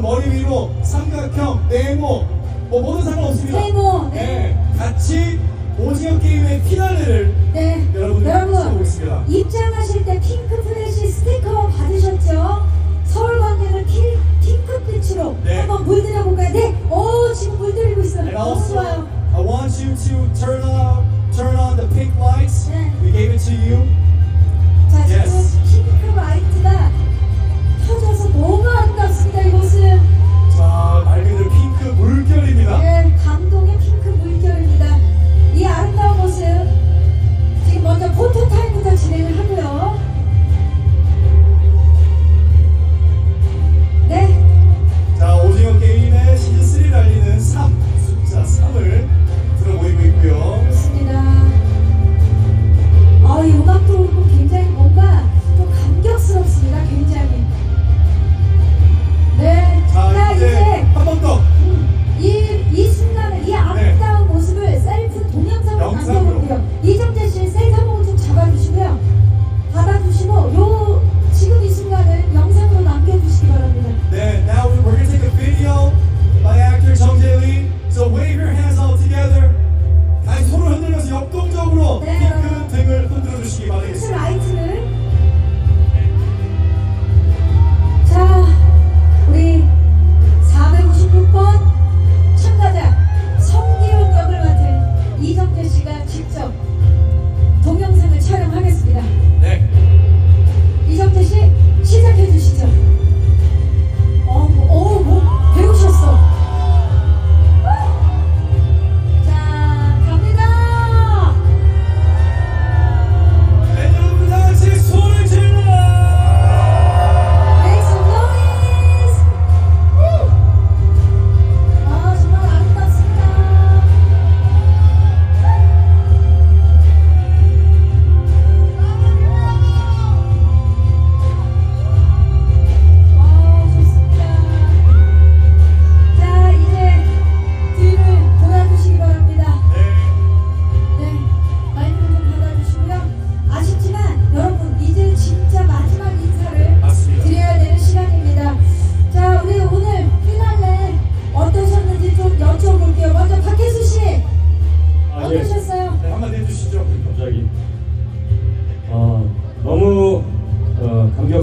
뭐 머리 위로 삼각형, 네모, 뭐 모든 상관없습니다. 네모, 네. 네. 같이 오징어 게임의 피날레를 네. 여러분들 여러분, 입장하실 때 핑크 플래시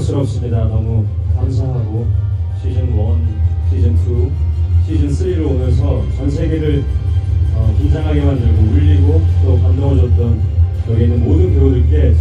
영광스럽습니다. 너무 감사하고 시즌 1, 시즌 2, 시즌 3로 오면서 전 세계를 어, 긴장하게 만들고 울리고 또 감동을 줬던 여기 있는 모든 배우들께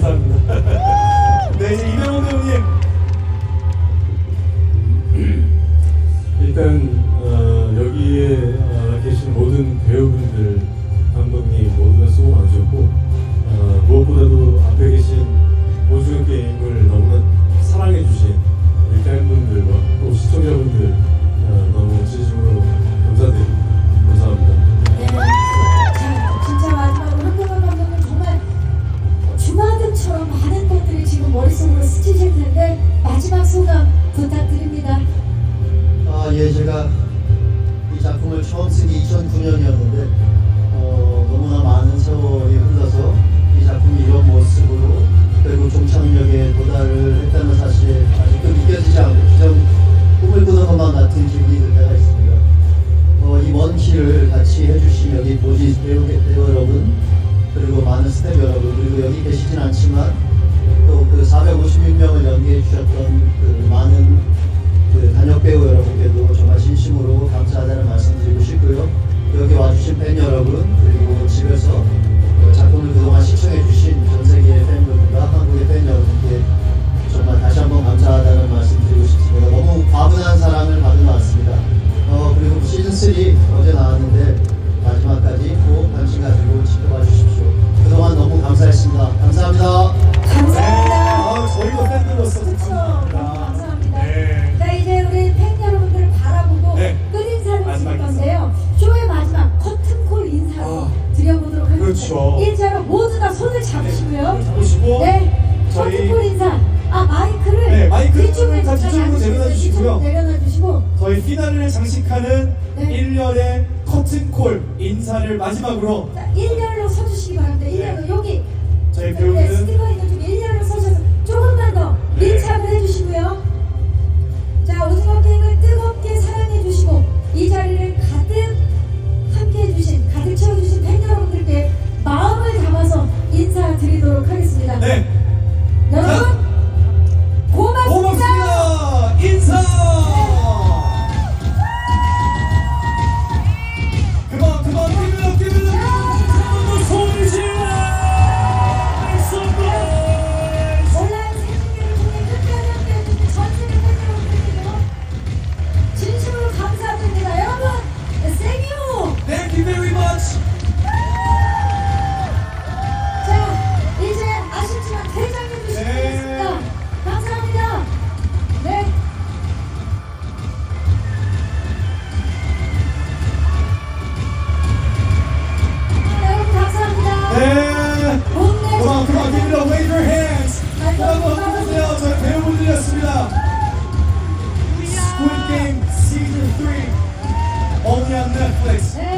감사합니다. 네, 이제 이대원 형님. 일단 어, 여기에 어, 계신 모든 배우분 그렇죠. 일자로 모두 다 손을 잡으시고요. 네, 잡으시고 네, 포트폴 인사. 아 마이크를 네, 마이크를 뒤쪽에 다 뒤쪽으로 내려놔 주시고요. 내려놔 주시고 저희 피날레를 장식하는 네. 1년의 커튼콜 인사를 마지막으로 자, 일렬로 서주시기 바랍니다. 네. 일렬로 여기 저희 네, 배우는 네. 자리를 자, 이제 아쉽지만 대장님 주시면 네. 되겠습니다. 감사합니다. 네. 네, 여러분 감사합니다. And 못내 come on, come on, give it up. Wave your hands. 아이고, 여러분 힘내세요. 저희 배우분 들렸습니다. Squid Game Season 3 only on Netflix. 네.